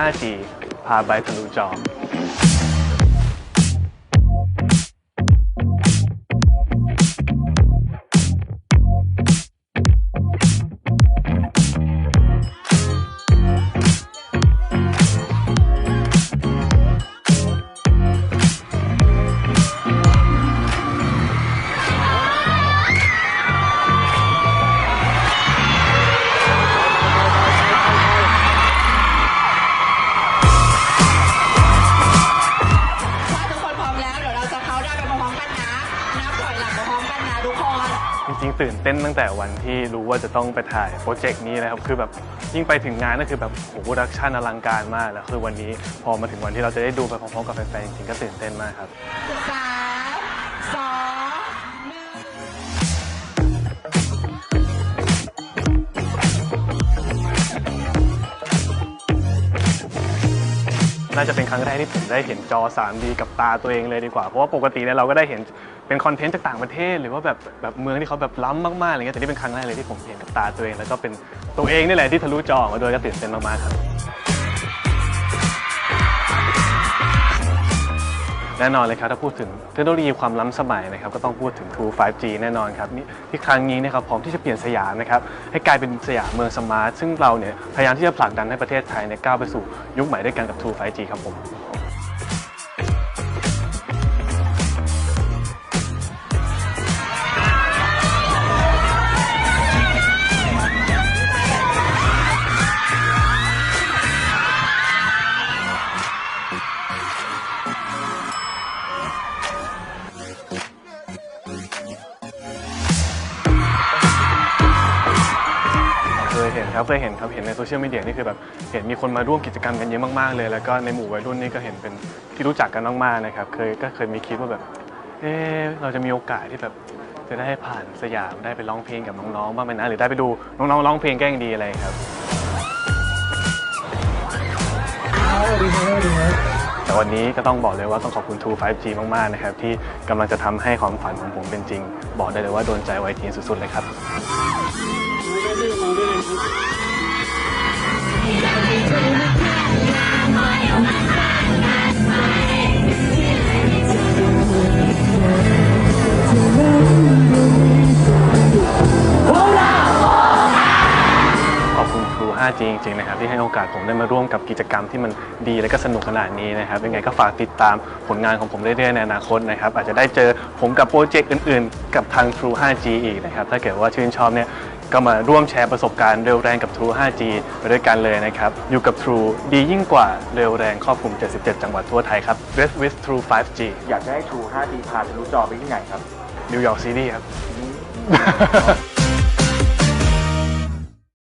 5G พาไปทะลุจอ จริงๆ ตื่นเต้นตั้งแต่วันที่รู้ว่าจะต้องไปถ่ายโปรเจกต์นี้นะครับคือแบบยิ่งไปถึงงานก็คือแบบโหโปรดักชันอลังการมากแล้วคือวันนี้พอมาถึงวันที่เราจะได้ดูไปพร้อมๆกับแฟนๆจริงๆก็ตื่นเต้นมากครับ น่าจะเป็นครั้งแรกที่ผมได้เห็นจอ 3D กับตาตัวเองเลยดีกว่า เพราะว่าปกติเนี่ยเราก็ได้เห็นเป็นคอนเทนต์จากต่างประเทศ หรือว่าแบบแบบเมืองที่เขาแบบล้ำมากๆอะไรเงี้ยแต่นี่เป็นครั้งแรกเลยที่ผมเห็นกับตาตัวเอง แล้วก็เป็นตัวเองนี่แหละที่ทะลุจอออกมาโดยก็ตื่นเต้นมากๆครับ แน่นอนเลยครับถ้าพูดถึงเทคโนโลยีความล้ำสมัยนะครับก็ต้องพูดถึง True 5G แน่นอนครับนี่ที่ครั้งนี้นะครับพร้อมที่จะเปลี่ยนสยามนะครับให้กลายเป็นสยามเมืองสมาร์ทซึ่งเราเนี่ยพยายามที่จะผลักดันให้ประเทศไทยเนี่ยก้าวไปสู่ยุคใหม่ด้วยกันกับ True 5G ครับผม ยเห็นครับเคยเห็นครับเห็นในโซเชียลมีเดียนี่คือแบบเห็นมีคนมาร่วมกิจกรรมกันเยอะมากๆเลย แล้วก็ในหมู่วัยรุ่นนี่ก็เห็นเป็นที่รู้จักกันมากๆนะครับเคยก็เคยมีคิดว่าแบบเออเราจะมีโอกาสที่แบบจะได้ผ่านสยามได้ไปร้องเพลงกับน้องๆบ้างไหมนะหรือได้ไปดูน้องๆร้องเพลงแกล้งดีอะไรครับแต่วันนี้ก็ต้องบอกเลยว่าต้องขอบคุณ True 5G มากๆนะครับที่กำลังจะทำให้ความฝันของผมเป็นจริง บอกได้เลยว่าโดนใจไวทีสุดๆเลยครับ ขอบคุณ True 5G จริงๆนะครับที่ให้โอกาสผมได้มาร่วมกับกิจกรรมที่มันดีและก็สนุกขนาดนี้นะครับยังไงก็ฝากติดตามผลงานของผมเรื่อยๆในอนาคตนะครับอาจจะได้เจอผมกับโปรเจกต์อื่นๆ กับทาง True 5G อีกนะครับถ้าเกิดว่าชื่นชอบเนี่ย ก็มาร่วมแชร์ประสบการณ์เร็วแรงกับ True 5G ไปด้วยกันเลยนะครับ อยู่กับ True ดียิ่งกว่าเร็วแรงครอบคลุม 77 จังหวัดทั่วไทยครับ Rest with True 5G อยากจะให้ True 5G พาทะลุจอไปที่ไหนครับนิวยอร์กซีรีส์ครับ